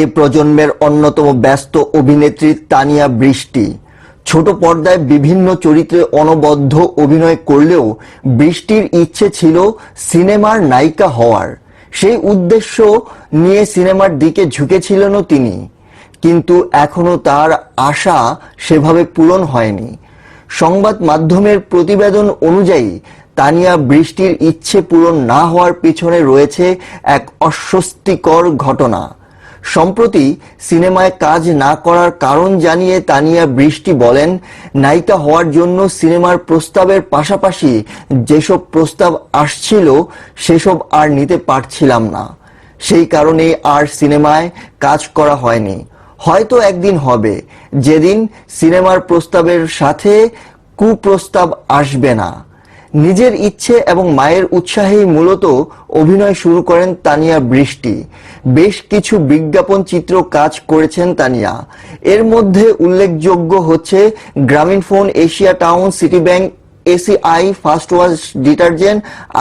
এ প্রজন্মের অন্যতম ব্যস্ত অভিনেত্রী তানিয়া বৃষ্টি। ছোট পর্দায় বিভিন্ন চরিত্রে অনবদ্য অভিনয় করলেও বৃষ্টির ইচ্ছে ছিল সিনেমার নায়িকা হওয়ার। সেই উদ্দেশ্য নিয়ে সিনেমার দিকে ঝুঁকেছিলেনও তিনি। কিন্তু এখনও তার আশা সেভাবে পূরণ হয়নি। সংবাদ মাধ্যমের প্রতিবেদন অনুযায়ী তানিয়া বৃষ্টির ইচ্ছে পূরণ না হওয়ার পিছনে রয়েছে এক অস্বস্তিকর ঘটনা। সম্প্রতি সিনেমায় কাজ না করার কারণ জানিয়ে তানিয়া বৃষ্টি বলেন, নায়িকা হওয়ার জন্য সিনেমার প্রস্তাবের পাশাপাশি যেসব প্রস্তাব আসছিল, সেসব আর নিতে পারছিলাম না। সেই কারণে আর সিনেমায় কাজ করা হয়নি। হয়তো একদিন হবে। যেদিন সিনেমার প্রস্তাবের সাথে কুপ্রস্তাব আসবে না। নিজের ইচ্ছে এবং মায়ের উৎসাহেই মূলত অভিনয় শুরু করেন তানিয়া বৃষ্টি। বেশ কিছু বিজ্ঞাপন চিত্র কাজ করেছেন তানিয়া। এর মধ্যে উল্লেখযোগ্য হচ্ছে Grameenphone, Asia town city bank ACI first wash detergent,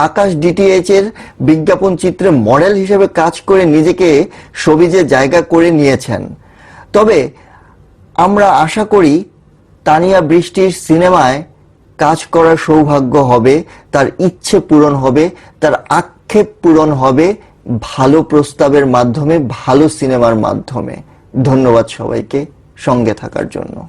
Akash DTH এর বিজ্ঞাপন চিত্রে মডেল হিসেবে কাজ করে নিজেকে সবিজে জায়গা করে নিয়েছেন। তবে আমরা আশা করি তানিয়া বৃষ্টির সিনেমায় কাজ করার সৌভাগ্য হবে, তার ইচ্ছে পূরণ হবে, তার আক্ষেপ পূরণ হবে ভালো প্রস্তাবের মাধ্যমে, ভালো সিনেমার মাধ্যমে। ধন্যবাদ সবাইকে সঙ্গে থাকার জন্য।